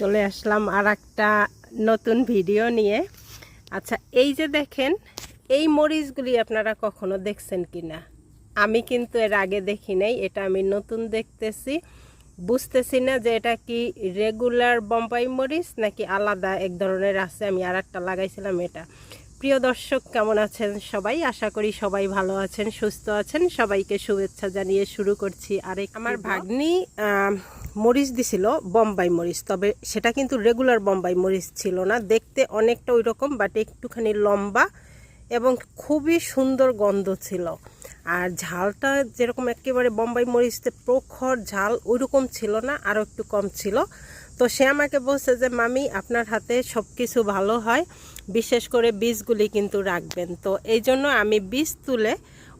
চলে আসলাম আর একটা নতুন ভিডিও নিয়ে। আচ্ছা এই যে দেখেন এই মরিচগুলি আপনারা কখনো দেখছেন কি না আমি কিন্তু এর আগে দেখি নাই এটা আমি নতুন দেখতেছি। বুঝতেছি না যে এটা কি রেগুলার বম্বাই মরিচ নাকি আলাদা এক ধরনের আছে আমি আর একটা লাগাইছিলাম এটা। প্রিয় দর্শক কেমন আছেন সবাই? আশা করি সবাই ভালো আছেন সুস্থ আছেন। সবাইকে শুভেচ্ছা জানিয়ে শুরু করছি আরেক আমার ভাগ্নি মরিচ দিছিল, বম্বাই মরিচ। তবে সেটা কিন্তু রেগুলার বম্বাই মরিচ ছিল না। দেখতে অনেকটা ওই রকম বাট একটুখানি লম্বা এবং খুবই সুন্দর গন্ধ ছিল। আর ঝালটা যেরকম একেবারে বম্বাই মরিচতে প্রখর ঝাল, ওইরকম ছিল না, আরও একটু কম ছিল। তো সে আমাকে বলছে যে, মামি, আপনার হাতে সব কিছু ভালো হয়। বিশেষ করে বীজগুলি কিন্তু রাখবেন। তো এই জন্য আমি বীজ তুলে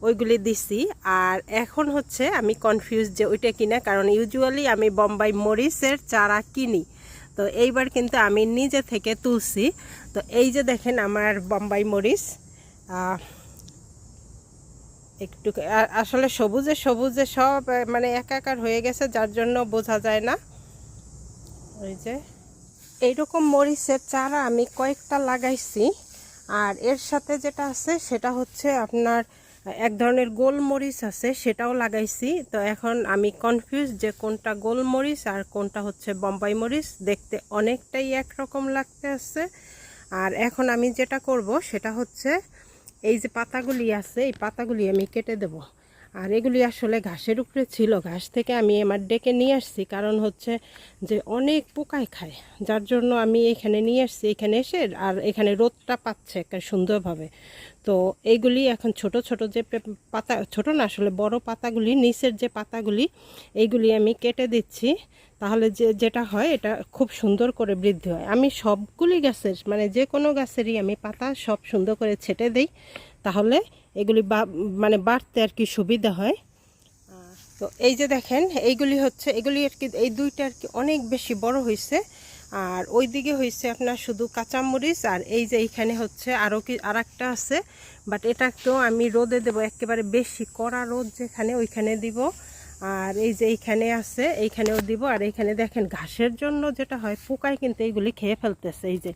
ওইগুলি দিছি। আর এখন হচ্ছে আমি কনফিউজ যে ওইটা কিনা, কারণ ইউজুয়ালি আমি বম্বাই মরিচের চারা কিনি। তো এইবার কিন্তু আমি নিজে থেকে তুলছি। তো এই যে দেখেন আমার বম্বাই মরিচ একটু আসলে সবুজে সবুজে সব মানে একাকার হয়ে গেছে, যার জন্য বোঝা যায় না। ওই যে এইরকম মরিচের চারা আমি কয়েকটা লাগাইছি। আর এর সাথে যেটা আছে, সেটা হচ্ছে আপনার এক ধরনের গোলমরিচ আছে, সেটাও লাগাইছি। তো এখন আমি কনফিউজ যে কোনটা গোলমরিচ আর কোনটা হচ্ছে বম্বাই মরিচ। দেখতে অনেকটাই একরকম লাগতে আছে। আর এখন আমি যেটা করব, সেটা হচ্ছে এই যে পাতাগুলি আছে, এই পাতাগুলি আমি কেটে দেব। আর এগুলি আসলে ঘাসের উপরে ছিল। ঘাস থেকে আমি আমার ডেকে নিয়ে আসছি। কারণ হচ্ছে যে অনেক পোকায় খায়। যার জন্য আমি এখানে নিয়ে আসছি। এখানে এসে আর এখানে রোদটা পাচ্ছে একটা সুন্দরভাবে। তো এইগুলি এখন ছোট ছোট যে পাতা, ছোট না, আসলে বড় পাতাগুলি, নিচের যে পাতাগুলি এইগুলি আমি কেটে দিচ্ছি। তাহলে যে, যেটা হয়, এটা খুব সুন্দর করে বৃদ্ধি হয়। আমি সবগুলি গাছের মানে যে কোনো গাছেরই আমি পাতা সব সুন্দর করে ছেটে দিই। তাহলে এগুলি মানে বাড়তে আর কি সুবিধা হয়। তো এই যে দেখেন, এইগুলি হচ্ছে এগুলি আর কি এই দুইটা আর কি অনেক বেশি বড় হয়েছে আর ওই দিকে হয়েছে আপনার শুধু কাঁচামরিচ, আর এই যে এইখানে হচ্ছে আরও কি আর একটা আছে। বাট এটা তো আমি রোদে দেবো, একেবারে বেশি কড়া রোদ যেখানে ওইখানে দিব। আর এই যে এইখানে আছে, এইখানেও দিব। আর এইখানে দেখেন ঘাসের জন্য যেটা হয়, পোকায় কিন্তু এইগুলি খেয়ে ফেলতেছে। এই যে,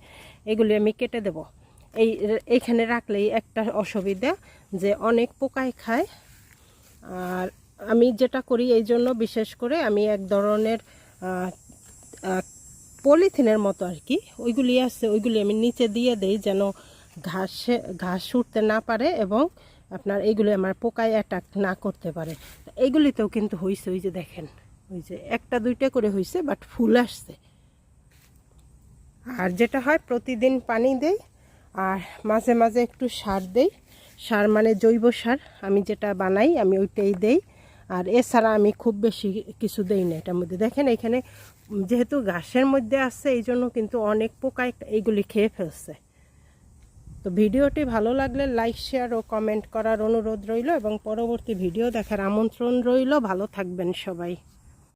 এগুলি আমি কেটে দেব। এই এইখানে রাখলেই একটা অসুবিধা যে অনেক পোকায় খায়। আর আমি যেটা করি এই জন্য বিশেষ করে আমি এক ধরনের পলিথিনের মতো আর কি, ওইগুলি আছে, ওইগুলি আমি নিচে দিয়ে দেই যেন ঘাসে, ঘাস উঠতে না পারে এবং আপনার এইগুলি আমার পোকায় অ্যাটাক না করতে পারে। এইগুলিতেও কিন্তু হয়েছে ওই যে দেখেন, ওই যে একটা দুইটা করে হয়েছে বাট ফুল আসছে। আর যেটা হয়, প্রতিদিন পানি দেই আর মাঝে মাঝে একটু সার দেই। সার মানে জৈব সার। আমি যেটা বানাই, আমি ওইটাই দেই। আর এছাড়া আমি খুব বেশি কিছু দেই না এটার মধ্যে। দেখেন এখানে যেহেতু ঘাসের মধ্যে আছে, এই জন্য কিন্তু অনেক পোকা এইগুলি খেয়ে ফেলছে। তো ভিডিওটি ভালো লাগলে লাইক, শেয়ার ও কমেন্ট করার অনুরোধ রইল এবং পরবর্তী ভিডিও দেখার আমন্ত্রণ রইল। ভালো থাকবেন সবাই।